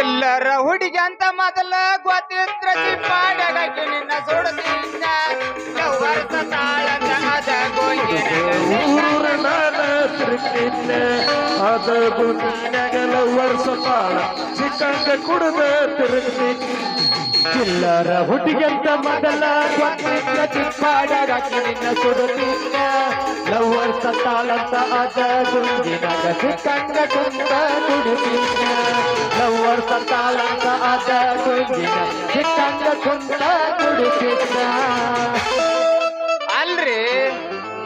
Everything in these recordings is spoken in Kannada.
ಎಲ್ಲರ ಹುಡುಗಿ ಅಂತ ಮೊದಲ ಗೊತ್ತಿದ್ರ ಸಿಂಪಾಡಗಕ್ಕೆ ನಿನ್ನ ಸೊಡಸಿನ ವರ್ಷ ತಾಳದ ಅದ ವರ್ಷ ಪಾಳ. ಚಿಕ್ಕಂಗ ಕುಡಿದ ತಿರುಗಿ ಚಿಲ್ಲರ ಹುಟ್ಟಿಗೆಂತ ಮೊದಲ ಗೊತ್ತಿದ್ದ ಚಿಪ್ಪಾಡಗಾಕಿ ನಿನ್ನ ಸುಡುತ್ತಿದ್ದ ಲವ್ವರ್ ಸತ್ತಾಳಂತ ಅದ ಗುಂಡಿನಾಗ ಚಿಕ್ಕಂಗ ಕುಂದ ಕುಡಿತಿದ್ದ ಲವ್ವರ್ ಸತ್ತಾಳಂತ ಅದ ಗುಂಡಿನ ಚಿಕ್ಕಂಗ ಕುಂದ ಕುಡಿತಿದ್ದ ಅಲ್ರಿ,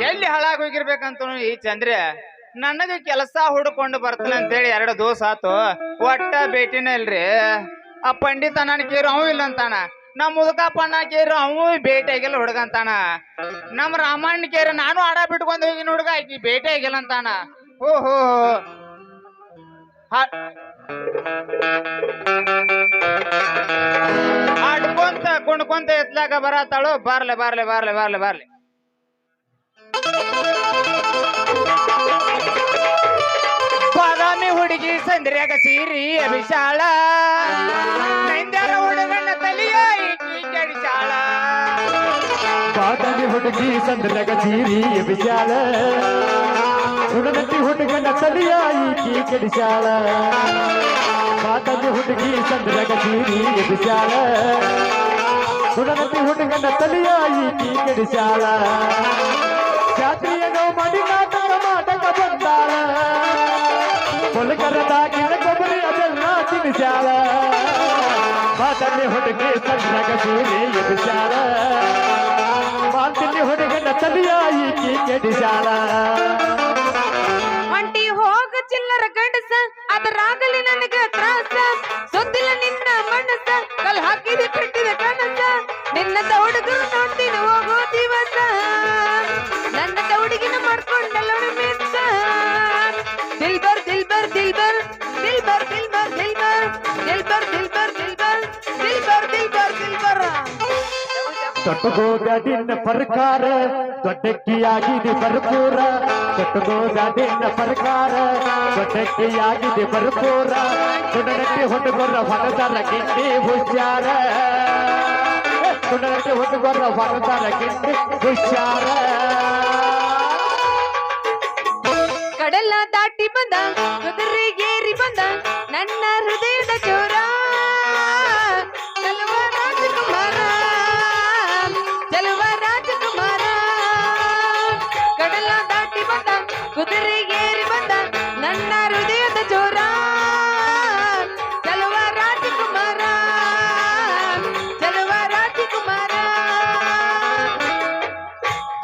ಎಲ್ಲಿ ಹಾಳಾಗಿ ಹೋಗಿರ್ಬೇಕಂತ ಈ ಚಂದ್ರ. ನನಗೆ ಕೆಲಸ ಹುಡ್ಕೊಂಡು ಬರ್ತಾನೆ ಅಂತೇಳಿ ಎರಡು ದೋಸ್ ಆತು. ಒಟ್ಟ ಭೇಟಿನ ಇಲ್ರಿ. ಆ ಪಂಡಿತ ನನ್ ಕೇರು, ಅವ ಇಲ್ಲ ಅಂತಾನ. ನಮ್ಮ ಮುದುಕಪ್ಪಣ್ಣ ಕೇರು, ಅವು ಭೇಟಿ ಆಗಿಲ್ಲ ಹುಡುಗ ಅಂತಾನ ನಮ್ಮ ರಾಮಣ್ಣ ಕೇರ, ನಾನು ಆಡ ಬಿಟ್ಕೊಂಡು ಹೋಗಿನ ಹುಡುಗ ಆಕಿ ಭೇಟಿ ಆಗಿಲ್ಲ ಅಂತಾನ. ಓಹೋ. ಆಡ್ಕೊಂತ ಕುಣ್ಕೊಂತ ಎತ್ಲಾಕ ಬರತ್ತಾಳು. ಬರ್ಲೆ, ಬಾರ್ಲೆ, ಬರ್ಲೆ ಬರ್ಲೆ ಬರ್ಲೆ. ಬಾದಾಮಿ ಹುಡುಗಿ ಸಂದ್ರ್ಯಾಗ ಸೀರಿ ಅಭಿಶಾಳ. ನೈಂದ್ಯಾರ ಹುಡುಗನ ತಲಿಯ ಈಕಿ ಕೆಡಿಶಾಳ ಬಾದಾಮಿ ಹುಡುಗಿ ಸಂದ್ರಗ ಸೀರಿ ಅಭಿಶಾಳ. ಹುಡುಗತಿ ಹುಡುಗನ ತಲಿಯ ಈಕಿ ಕೆಡಿಸಾಳ. ಬಾದಾಮಿ ಹುಡುಗಿ ಸಂದ್ರಗ ಸೀರಿ ಅಭಿಶಾಳ. ಹುಡುಗತಿ ಹುಡುಗನ ತಲಿಯ ಈಕಿ ಕೆಡಿಸಾಳ. ಜಾತ್ರೆಯನ್ನು ಮಾಡಿ ನಾಟಕ ಮಾಡಕ ಬಂದಾಳ. ಒಂಟಿ ಹೋಗ ಚಿಲ್ಲರ ಗಂಡಸ, ಅದರಾಗಲಿ ನನಗ ತ್ರಾಸ. ಸುದ್ದಿಲ್ಲ ನಿನ್ನ ಮನಸ್ಸ, ಕಲ್ ಹಾಕಿದೆ ಕಟ್ಟಿದ ಕನಸ. ನಿನ್ನ ಹುಡುಗರು ನೋಡ್ತೀನಿ ಹೋಗೋ ದಿವಸ. ನನ್ನ ಹುಡುಗಿನ ಮಾಡ್ಕೊಂಡಲ್ಲ ತೊಟ್ಟಗೋದ ದಿನ ಪರಕಾರ ತೊಟ್ಟಕ್ಕಿಯಾಗಿದೆ ಭರ್ಪೂರ. ತೊಟ್ಟಗೋದ ದಿನ ಪರಕಾರ ತೊಟ್ಟಕ್ಕಿಯಾಗಿದೆ ಭರ್ಪೂರ. ತೊಡಗಕ್ಕೆ ಹೊಟ್ಟಗೊರ ಹೊರದರ ಗಿಡ್ಡಿ ಹುಷಾರ. ತೊಡಗಕ್ಕೆ ಹೊಟ್ಟಗೊರ ಹೊರದರ ಗಿಡ್ಡಿ ಹುಷಾರ. ಕಡಲ ದಾಟಿ ಬಂದ ಕುದುರೆ ಏರಿ ಬಂದ ನನ್ನ ಹೃದಯ ಕುದುರೆಗೇರಿ ಬಂದ ನನ್ನ ಹೃದಯದ ಚೋರ ಚಲುವ ರಾಜಕುಮಾರ ಚಲುವ ರಾಜಕುಮಾರ.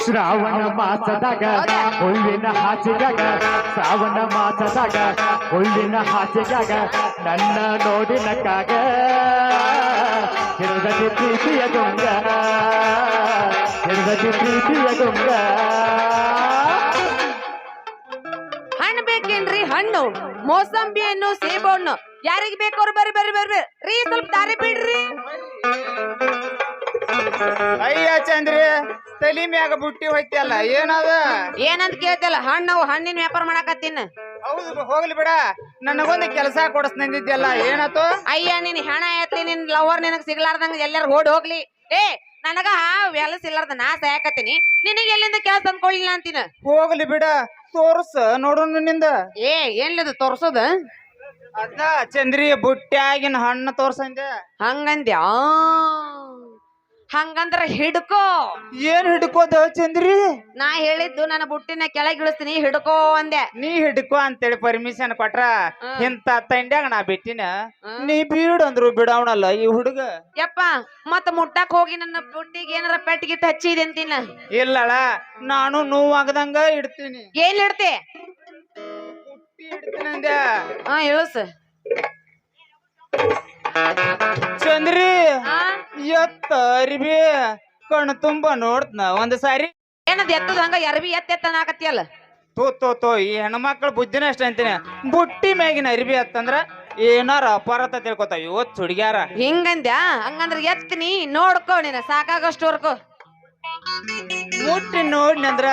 ಶ್ರಾವಣ ಮಾಸದಾಗ ಹುಲ್ಲಿನ ಹಾಸಿದಾಗ ಶ್ರಾವಣ ಮಾಸದಾಗ ಹುಲ್ಲಿನ ಹಾಸಿದಾಗ ನನ್ನ ನೋಡಿನಕ್ಕಾಗ ಹಿಡಿದತಿ ಪ್ರೀತಿಯ ಗುಂಗ ಹಿಡಿದತಿ ಪ್ರೀತಿಯ ಗುಂಗ. ಹಣ್ಣು ಹಣ್ಣು? ಮೋಸಂಬಿ ಹಣ್ಣು ಸೇಬು ಹಣ್ಣು ಯಾರಿಗ್ ಬೇಕವ್ರು ಬರ್ರಿ ಬರ್ರಿ ಬರ್ರಿ. ರೀ ಸ್ವಲ್ಪ ದಾರಿ ಬಿಡ್ರಿ. ಅಯ್ಯ ಚಂದ್ರಿ ತಲಿ ಮ್ಯಾಗ ಬುಟ್ಟಿ ಹೋಯ್ತಲ್ಲ ಏನದ? ಏನಂತ ಕೇಳ್ತಿಲ್ಲ ಹಣ್ಣು ಹಣ್ಣಿನ ವ್ಯಾಪಾರ ಮಾಡಾಕತ್ತೀನಿ. ಹೌದು ಹೋಗ್ಲಿ ಬಿಡ. ನನಗೊಂದು ಕೆಲಸ ಕೊಡಿಸ್ನಂದಿದ್ಯಲ್ಲ ಏನಾತು ಅಯ್ಯ ನಿನ್ ಹೆಣ ಐತಿ ನಿನ್ ಲವರ್ ನಿನಗ್ ಸಿಗ್ಲಾರ್ದಂಗ ಎಲ್ಲಾರು ಓಡಿ ಹೋಗ್ಲಿ. ಏ ನನಗ ವ್ಯಾಲಸ್ ಇಲ್ಲಾರ್ದ ನಾ ಸಾಯಕತ್ತೀನಿ. ನಿನಗೆ ಎಲ್ಲಿಂದ ಕೆಲಸ ತಂದ್ಕೊಳ್ಳಿಲ್ಲ ಅಂತೀನ? ಹೋಗ್ಲಿ ಬಿಡ. ತೋರ್ಸ ನೋಡೋಣ ನಿಂದ ಏ ಏನ್ಲಿದು ತೋರ್ಸೋದ? ಅದ ಚಂದ್ರಿ ಬುಟ್ಟ್ಯಾಗಿನ ಹಣ್ಣು ತೋರ್ಸಂದೆ. ಹಂಗಂದ್ಯಾ? ಹಂಗಂದ್ರ ಹಿಡ್ಕೋ. ಏನ್ ಹಿಡ್ಕೋದ ಚಂದ್ರಿ ನಾ ಹೇಳಿದ್ದು ನನ್ನ ಬುಟ್ಟಿನ ಕೆಳಗೆ ಇಳಿಸ್ತೀನಿ ಹಿಡ್ಕೋ ಅಂದೆ. ನೀ ಹಿಡ್ಕೋ ಅಂತೇಳಿ ಪರ್ಮಿಷನ್ ಕೊಟ್ರ. ಇಂತ ತಂಡ್ಯಾಗ ನಾ ಬಿಟ್ಟಿನ. ನೀ ಬೀಡ್ ಅಂದ್ರು ಬಿಡವಣಲ್ಲ ಈ ಹುಡುಗ. ಯಪ್ಪ ಮತ್ತ ಮುಟ್ಟಕ್ ಹೋಗಿ ನನ್ನ ಬುಟ್ಟಿಗೆ ಏನಾರ ಪೆಟ್ಟಿಗೆ ಹಚ್ಚಿದೆ ಅಂತೀನ? ಇಲ್ಲಳ ನಾನು ನೋವಾಗದಂಗ ಇಡ್ತೀನಿ. ಏನ್ ಇಡ್ತಿ? ಬುಟ್ಟಿ ಇಡ್ತೀನಿ ಅಂದೆ. ಹಾ ಇಳಿಸ್. ಚಂದ್ರಿ. ಎತ್ತ ಅರಿಬಿ ಕಣ್ ತುಂಬ ನೋಡ್ತನ ಒಂದ್ ಸಾರಿ ಏನದ್ ಎತ್ತದ ಹಂಗ ಎರ್ಬಿ ಎತ್ತ ಎತ್ತ ತೋ ತೋ ತೋ ಈ ಹೆಣ್ಮಕ್ಳ ಬುದ್ಧಿನ ಅಷ್ಟ ಅಂತೀನಿ. ಬುಟ್ಟಿ ಮ್ಯಾಗಿನ ಅರಿಬಿ ಅತ್ತಂದ್ರ ಏನಾರ ಅಪಾರತ ತಿಳ್ಕೊತ ಇವತ್ ಹುಡುಗ್ಯಾರ ಹಿಂಗಂದ್ಯಾ? ಹಂಗಂದ್ರ ಎತ್ತಿನಿ ನೋಡ್ಕೋ ನೀನ ಸಾಕಾಗಷ್ಟವರ್ಕೋ ಮುಟ್ಟಿ ನೋಡ್ನಿ ಅಂದ್ರ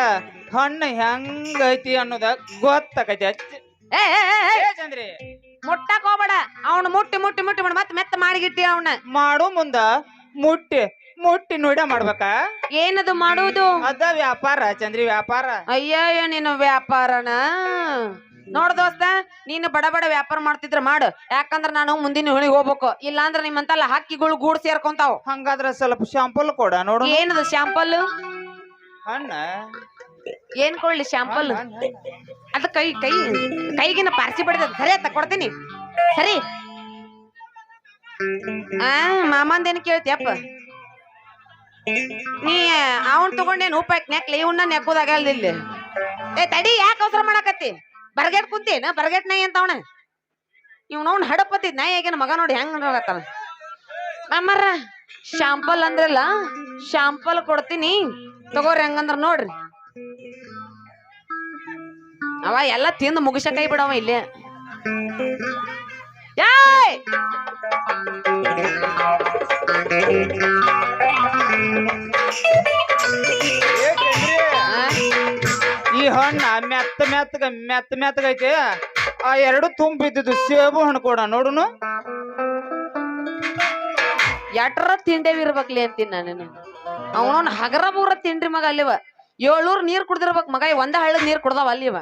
ಹಣ್ಣು ಹೆಂಗೈತಿ ಅನ್ನೋದ ಗೊತ್ತಾಕೈತಿ. ಅಚ್ಚ- ಏ ಏ, ಏ, ಏ, ಏ ಚಂದ್ರಿ. ಮುಟ್ಟಕ್ ಹೋಗ್ಬೇಡ. ಅವ ಅವ್ನ ಮುಟ್ಟಿ ಮುಟ್ಟಿ ಮುಟ್ಟಿ ಮಾಡ್ ಮತ್ತೆ ಮೆತ್ತ ಮಾಡಿಗಿಟ್ಟಿ ಅವ್ನ. ಮಾಡು ಮುಂದ ಮುಟ್ಟಿ ಮುಟ್ಟಿ ನೋಡ ಮಾಡ್ಬೇಕಾ? ಏನದು ಮಾಡುವುದು ಅದ ವ್ಯಾಪಾರ ಚಂದ್ರಿ ವ್ಯಾಪಾರ. ಅಯ್ಯಯ್ಯ ನೀನು ವ್ಯಾಪಾರನ. ನೋಡ್ ದೋಸ್ತ ನೀನು ಬಡ ಬಡ ವ್ಯಾಪಾರ ಮಾಡ್ತಿದ್ರ ಮಾಡು. ಯಾಕಂದ್ರ ನಾನು ಮುಂದಿನ ಹುಳಿ ಹೋಗ್ಬೇಕು. ಇಲ್ಲಾಂದ್ರ ನಿಮ್ಮಂತಲ್ಲ ಹಕ್ಕಿಗಳು ಗೂಡ್ ಸೇರ್ಕೊಂತಾವ್. ಹಂಗಾದ್ರ ಸ್ವಲ್ಪ ಶಾಂಪಲ್ ಕೊಡ ನೋಡು. ಏನದು ಶಾಂಪಲ್? ಅಣ್ಣ ಏನ್ ಕೊಡ್ಲಿ ಶಾಂಪಲ್? ಅದ ಕೈ ಕೈ ಕೈಗಿನ ಪಾರ್ಸಿ ಬಡಿದ ಸರಿ ಕೊಡ್ತೀನಿ. ಸರಿ. ಆ ಮಾಮಂದೇನು ಕೇಳ್ತಿಯಪ್ಪ ನೀ ಅವನ್ ತಗೊಂಡೇನ್ ಉಪ್ಪಾಕ್ ನೆಕ್ಲಿ ಇವನ್ನ ನೆಕ್ಕೋದಾಗಲ್ಲ ಇಲ್ಲಿ ಏ, ತಡಿ, ಯಾಕೆ ಅವಸರ ಮಾಡಾಕತ್ತಿ? ಬರ್ಗೇಟ್ ಕುಂತೇನ, ಬರ್ಗೇಟ್ ನಾಯಿ ಅಂತ ಅವನ? ಇವ್ನವ್ನ ಹಡಪತ್ತಿದ್ ನಾಯಿ ಆಗಿನ ಮಗ ನೋಡಿ ಹೆಂಗ್ ನೋಡತ್ತಾನ ಮಾಮರ, ಶಾಂಪಲ್ ಅಂದ್ರಲ್ಲ, ಶಾಂಪಲ್ ಕೊಡ್ತೀನಿ. ತಗೋರಿ ಹಂಗಂದ್ರ ನೋಡ್ರಿ. ಅವ ಎಲ್ಲ ತಿಂದು ಮುಗಿಸ ಕೈ ಬಿಡವ ಇಲ್ಲಿ. ಚಂದ್ರಿ, ಈ ಹಣ್ಣ ಮೆತ್ತ ಮೆತ್ತಗ ಮೆತ್ತ ಮೆತ್ತಗೈತಿ ಆ ಎರಡು ತುಂಬ ಬಿದ್ದಿದ್ದು ಸೇಬು ಹಣ್ಣು ಕೊಡ ನೋಡುನು. ಎಟ್ರ ತಿಂಡೇವಿರ್ಬೇಕ್ಲಿ ಅಂತೀನಿ ನಾನು ಅವನವ್ನ ಹಗರ ಬೂರ ತಿಂಡ್ರಿ ಮಗ ಅಲ್ಲಿವ. ಏಳ್ನೂರ್ ನೀರು ಕುಡ್ದಿರ್ಬೇಕು ಮಗ ಒಂದ ಹಳ್ಳದ ನೀರು ಕುಡ್ದಾವ ಅಲ್ಲಿವ.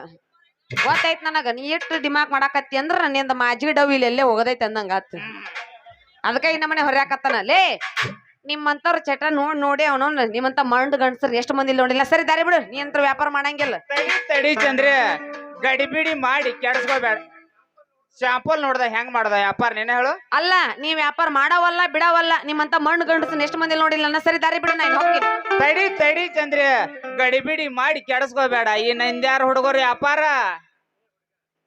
ಗೊತ್ತಾಯ್ತ್ ನನಗ. ನೀ ಎಷ್ಟು ಡಿಮಾಕ್ ಮಾಡಾಕತ್ತಿ ಅಂದ್ರ ನಿಂದ ಮಾಜಿ ಡವ್ ಇಲ್ಲಿ ಎಲ್ಲೇ ಹೋಗದೈತೆ ಅಂದಂಗ ಆತು. ಅದಕ್ಕ ಈ ನಮ್ಮನೆ ಹೊರ್ಯಾಕತ್ತಾನ. ಲೇ ನಿಮ್ಮಂತವ್ರ ಚಟ ನೋಡ್ ನೋಡಿ ಅವನ. ನಿಮ್ಮಂತ ಮಂಡ್ ಗಂಡಸರ್ ಎಷ್ಟು ಮಂದಿ ಇಲ್ಲ ನೋಡಿಲ್ಲ. ಸರಿ ದಾರಿ ಬಿಡು. ನೀ ಅಂತ ವ್ಯಾಪಾರ ಮಾಡಂಗಿಲ್ಲ. ತಡಿ ತಡಿ ಚಂದ್ರಿ. ಗಡಿಬಿಡಿ ಮಾಡಿ ಕೆಡ್ಸ್ಕೋಬೇಡ. ಶಾಂಪಲ್ ನೋಡ್ದ ಹೆಂಗ್ ಮಾಡ್ದ? ವ್ಯಾಪಾರ ನೀನೇ ಹೇಳು. ಅಲ್ಲ ನೀ ವ್ಯಾಪಾರ ಮಾಡವಲ್ಲ ಬಿಡವಲ್ಲ ನಿಮ್ಮಂತ ಮಣ್ಣು ಗಂಡಸನ್ ಎಷ್ಟು ಮಂದಿ ನೋಡಿಲ್ಲ ನನ್ನ ಸರಿ ದಾರಿ ಬಿಡ ನಾನು ಹೋಗ್ತೀನಿ. ತಡಿ ತಡಿ ಚಂದ್ರಿ ಗಡಿಬಿಡಿ ಮಾಡಿ ಕೆಡಸ್ಕೋಬೇಡ. ಈ ನಂದ್ಯಾರ ಹುಡುಗರು ವ್ಯಾಪಾರ?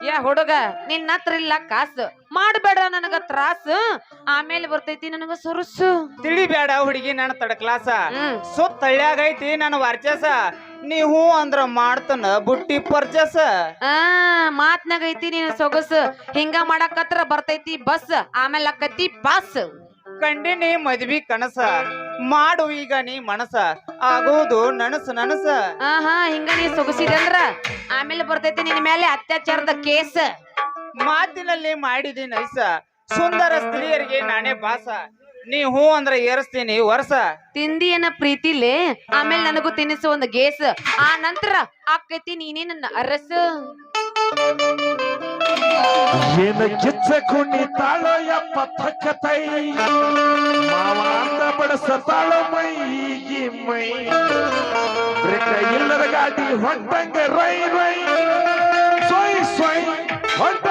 ಯಾ ಹುಡುಗ ನಿನ್ನ ಹತ್ರ ಇಲ್ಲ ಕಾಸು. ಮಾಡಬೇಡ ನನಗ ತ್ರಾಸು. ಆಮೇಲೆ ಬರ್ತೈತಿ ನನಗ ಸುರುಸು. ತಿಳಿಬೇಡ ಹುಡುಗಿ ನನ್ನ ತಡ ಕ್ಲಾಸ ಸುತ್ತ ಹಳ್ಳಿಯಾಗೈತಿ ನನ್ನ ವರ್ಚಸ ನೀ ಹೂ ಅಂದ್ರ ಮಾಡ್ತಾನ ಬುಟ್ಟಿ ಪರ್ಚಸ್ ಆ ಮಾತ್ನಾಗ ಐತಿ ನೀನು ಸೊಗಸು. ಹಿಂಗ ಮಾಡಕತ್ರ ಬರ್ತೈತಿ ಬಸ್ ಆಮೇಲೆ ಅಕ್ಕತಿ ಬಸ್ ಕಂಡಿನಿ ಮದ್ವಿ ಕನಸ ಮಾಡು ಈಗ ನೀ ಮನಸ ಆಗೋದು ನನಸ ನನಸ. ಹಾ ಹಿಂಗ ನೀ ಸೊಗಸಿದೆ ಅಂದ್ರ ಆಮೇಲೆ ಬರ್ತೈತಿ ನಿನ್ ಮೇಲೆ ಅತ್ಯಾಚಾರದ ಕೇಸ್. ಮಾತಿನಲ್ಲಿ ಮಾಡಿದಿ ನೈಸ ಸುಂದರ ಸ್ತ್ರೀಯರಿಗೆ ನಾನೇ ಬಾಸ. ನೀ ಹೂ ಅಂದ್ರೆ ಏರಿಸ್ತೀನಿ ವರ್ಷ ತಿಂದಿಯನ ಪ್ರೀತಿಲಿ ಆಮೇಲೆ ನನಗೂ ತಿನ್ನಿಸು ಒಂದು ಗೇಸ್. ಆ ನಂತರ ಆಕೈತಿ ನೀನೇ ನನ್ನ ಅರಸು. ಏನ ಕಿಚ್ಚ ಕುಣಿ ತಾಳೋ ಯಪ್ಪ ತಕ್ಕ ತೈ ಅಂದ ಬಡಸ ತಾಳೋ ಮೈ ಈ ಮೈ. ಬ್ರೇಕ ಇಲ್ಲದ ಗಾಡಿ ಹೊಟ್ಟಂಗ ರೈ ರೈ. ಸೊಯ್ ಸೊಯ್ ಹೊಂಟಂಗ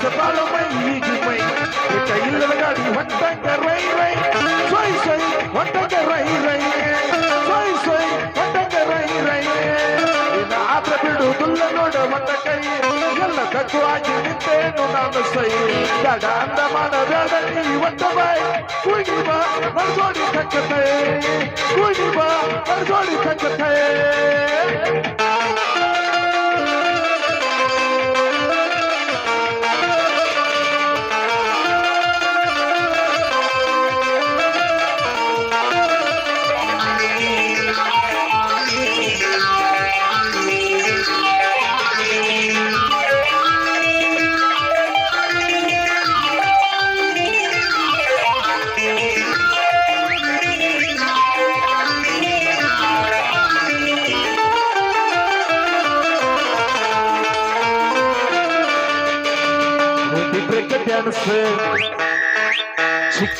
ಅಂದ ಬಡಸ ತಾಳೋ ಮೈ ಈಗ ಮೈ ಬ್ರೇಕ ಇಲ್ಲದ ಗಾಡಿ ಹೊಂಟಂಗ ರೈ ರೈ ಸೊಯ್ ಸೊಯ್ ಹೊಂಟಂಗ ರೈ ರೈ ಸೊಯ್ ಸೊಯ್ ಹೊಂಟಂಗ ರೈ ರೈ ಇನ್ನ ಆದ್ರ ಬಿಡುವುದಿಲ್ಲ ನೋಡ ಒಂದ ಕೈ ಎಲ್ಲ ಕಟ್ಟು ಆಗಿ ನಿಂತೇನು ನಾನು ಸೈ ಬೇಡ ಅಂದ ಮಾಡ ಬೇಡ ನೀ ಒಟ್ಟ ಬಾಯ್ ಕುಣಿ ಬಾ ನಡ್ಸೋಡಿ ತಕ್ಕತೆ ಕುಣಿ ಬಾ ನಡ್ಸೋಡಿ ತಕ್ಕತೆ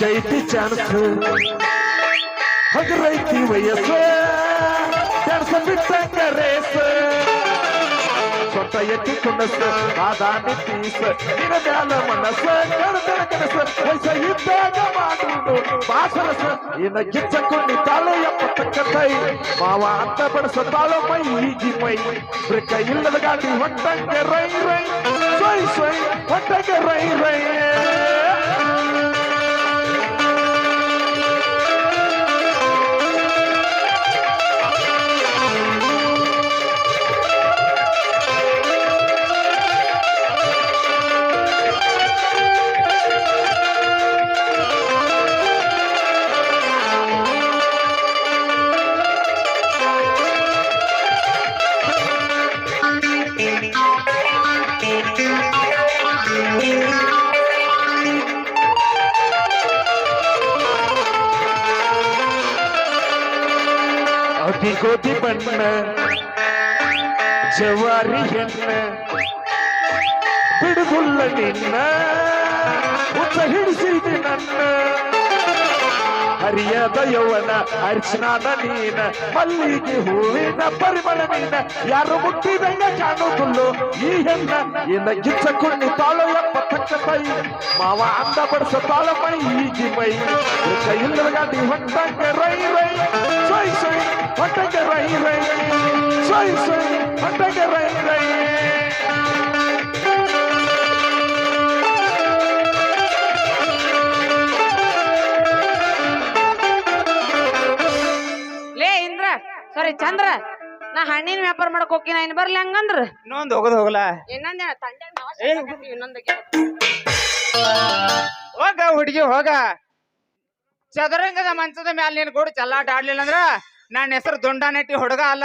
ಐತಿ ಚಾನ್ಸ್ ಹಗರೈತಿ ವಯಸ್ಸು ಡ್ಯಾನ್ಸ್ ಬಿಟ್ಟ ರೇಸ್ ಸೊಟ್ಟ ಎತ್ತಿ ಕುಣಸ ಆದಾನಿ ಪೀಸ ನಿನ ಮ್ಯಾಲ ಮನಸ್ಸ ಕಡತನ ಕನಸ ವಯಸ್ಸ ಇದ್ದಾಗ ಮಾಡುದು ಬಾಸರಸ ಇನ್ನ ಗಿಚ್ಚ ಕುಣ್ಣಿ ತಾಳು ಎಪ್ಪತ್ತಕ್ಕ ಕೈ ಮಾವ ಅಂತ ಬಡಸ ತಾಳು ಮೈ ಈಗಿ ಮೈ ಬ್ರಿಕ ಇಲ್ಲದ ಗಾಡಿ ಹೊಟ್ಟಂಗೆ ರೈ ರೈ ಸೊಯ್ ಸೊಯ್ ಹೊಟ್ಟಂಗೆ ರೈ ರೈ ಗೋಧಿ ಬಣ್ಣ, ಜವಾರಿ ಹೆಣ್ಣ ಬಿಡುಗುಲ್ಲ ನಿನ್ನ ಉತ್ತ ಹಿಡಿಸಿದೆ ನನ್ನ. ಹರಿಯದ ಯೌವನ, ಅರ್ಚನಾದ ನೀನ, ಮಲ್ಲಿಗೆ ಹೂವಿನ ಪರಿಮಳ ನೀನ. ಯಾರು ಮುಟ್ಟಿದಂಗ ಕಾಣುವುದಿಲ್ಲೋ ಈ ಹೆಣ್ಣ ಇನ್ನ ಗಿಚ್ಚ ಕುಣ್ಣಿ ತಾಳು ಎಪ್ಪ ತಕ್ಕ ತೈ ಮಾವ ಅಂದ ಬಡಿಸ ತಾಳ ಮೈ ಈಗಿ ಮೈ. ಕೈ ಇಲ್ಲದ ಗಾಡಿ ಹೊಟ್ಟಂಗೆ ರೈ ರೈ. ಹೊಟ್ಟಂಗೆ ರೈ ರೈ ಸೈ ಸೈ ಹೊಟ್ಟಂಗೆ ರೈ ರೈ ಲೇ ಇಂದ್ರ ಸಾರಿ ಚಂದ್ರ ನಾ ಹಣ್ಣಿನ ವ್ಯಾಪಾರ ಮಾಡಕ್ ಹೋಗಿನ ಇನ್ ಬರ್ಲಿ ಹಂಗಂದ್ರ? ಇನ್ನೊಂದು ಹೋಗದ್ ಹೋಗಲ್ಲ. ಇನ್ನೊಂದ್ ತಂಡೆ ಇನ್ನೊಂದಕ್ಕೆ ಇನ್ನೊಂದ್ ಹೋಗ ಹುಡುಗಿ ಹೋಗ. ಚದರಂಗದ ಮಂಚದ ಮ್ಯಾಲ ನೀನ್ ಕೂಡ ಚಲ್ಲಾಟ ಆಡ್ಲಿಲ್ಲ ಅಂದ್ರ? ನನ್ನ ಹೆಸರು ದೊಂಡಾನಟ್ಟಿ ನೆಟ್ಟಿ ಹುಡುಗ ಅಲ್ಲ.